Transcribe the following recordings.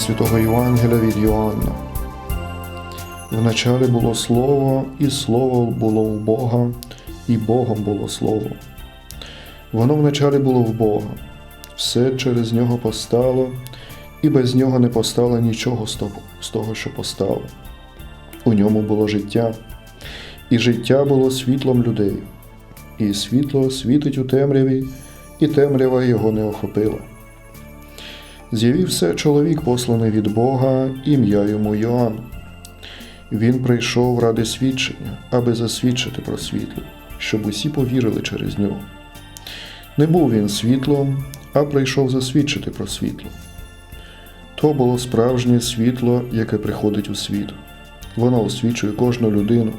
Святого Євангелія від Йоанна. Вначалі було Слово, і Слово було в Бога, і Богом було Слово. Воно вначалі було в Бога, все через нього постало, і без нього не постало нічого з того, що постало. У ньому було життя, і життя було світлом людей, і світло світить у темряві, і темрява його не охопила. З'явився чоловік, посланий від Бога, ім'я йому Йоанн. Він прийшов ради свідчення, аби засвідчити про світло, щоб усі повірили через нього. Не був він світлом, а прийшов засвідчити про світло. То було справжнє світло, яке приходить у світ. Воно освічує кожну людину.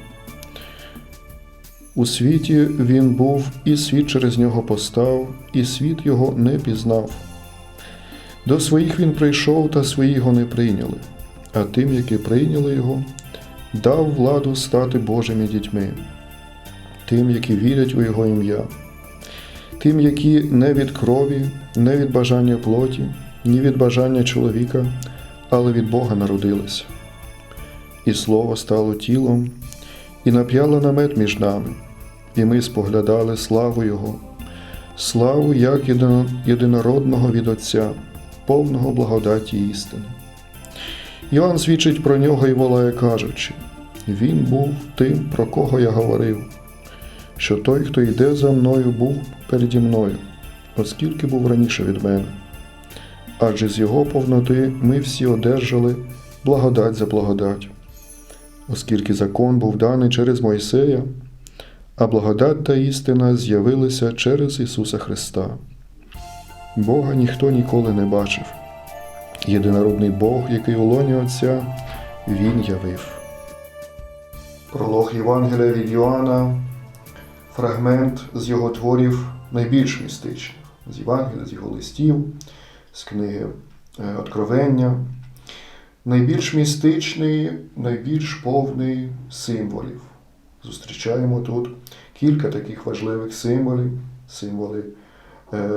У світі він був, і світ через нього постав, і світ його не пізнав. До своїх він прийшов, та свої його не прийняли, а тим, які прийняли його, дав владу стати Божими дітьми, тим, які вірять у Його ім'я, тим, які не від крові, не від бажання плоті, ні від бажання чоловіка, але від Бога народилися. І слово стало тілом, і нап'яло намет між нами, і ми споглядали славу Його, славу як єдинородного від Отця, повного благодаті істини. Йоанн свідчить про нього і волає, кажучи: Він був тим, про кого я говорив, що той, хто йде за мною, був переді мною, оскільки був раніше від мене. Адже з його повноти ми всі одержали благодать за благодать, оскільки закон був даний через Мойсея, а благодать та істина з'явилися через Ісуса Христа. Бога ніхто ніколи не бачив. Єдинородний Бог, який у лоні Отця, Він явив. Пролог Євангелія від Йоанна, фрагмент з його творів найбільш містичних, з Євангелія, з його листів, з книги е, Откровення. Найбільш містичний, найбільш повний символів. Зустрічаємо тут кілька таких важливих символів, символи е,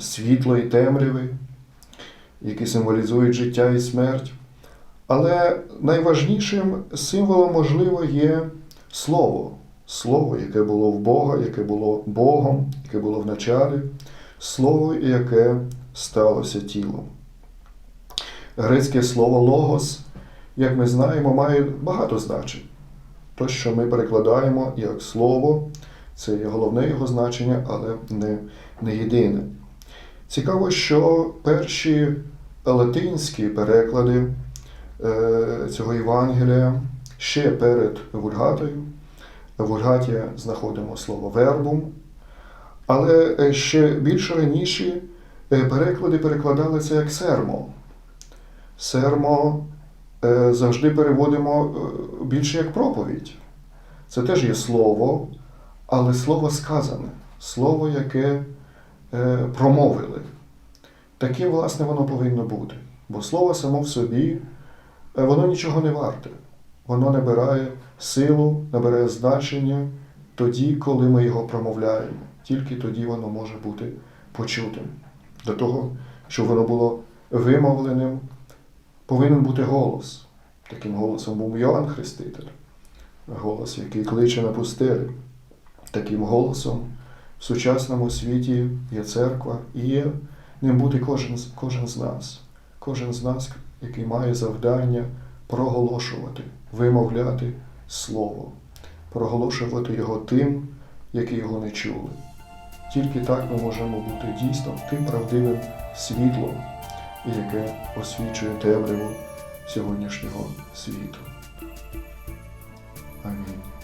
світла і темряви, які символізують життя і смерть. Але найважнішим символом, можливо, є слово. Слово, яке було в Бога, яке було Богом, яке було в началі, слово, яке сталося тілом. Грецьке слово логос, як ми знаємо, має багато значень. То, що ми перекладаємо як слово, це є головне його значення, але не, не єдине. Цікаво, що перші латинські переклади е, цього Євангелія ще перед Вульгатою. В Вульгаті знаходимо слово вербум, але е, ще більш раніші е, переклади перекладали це як сермо. Сермо завжди переводимо більше як проповідь. Це теж є слово, але слово сказане, слово, яке е, промовили. Таким, власне, воно повинно бути. Бо слово само в собі, е, воно нічого не варте. Воно набирає силу, набирає значення тоді, коли ми його промовляємо. Тільки тоді воно може бути почутим. До того, щоб воно було вимовленим, повинен бути голос. Таким голосом був Йоанн Хреститель, голос, який кличе на пустелі. Таким голосом в сучасному світі є церква і є ним бути кожен, кожен з нас. Кожен з нас, який має завдання проголошувати, вимовляти Слово, проголошувати його тим, які його не чули. Тільки так ми можемо бути дійсно тим правдивим світлом, яке освічує темряву сьогоднішнього світу. Амінь.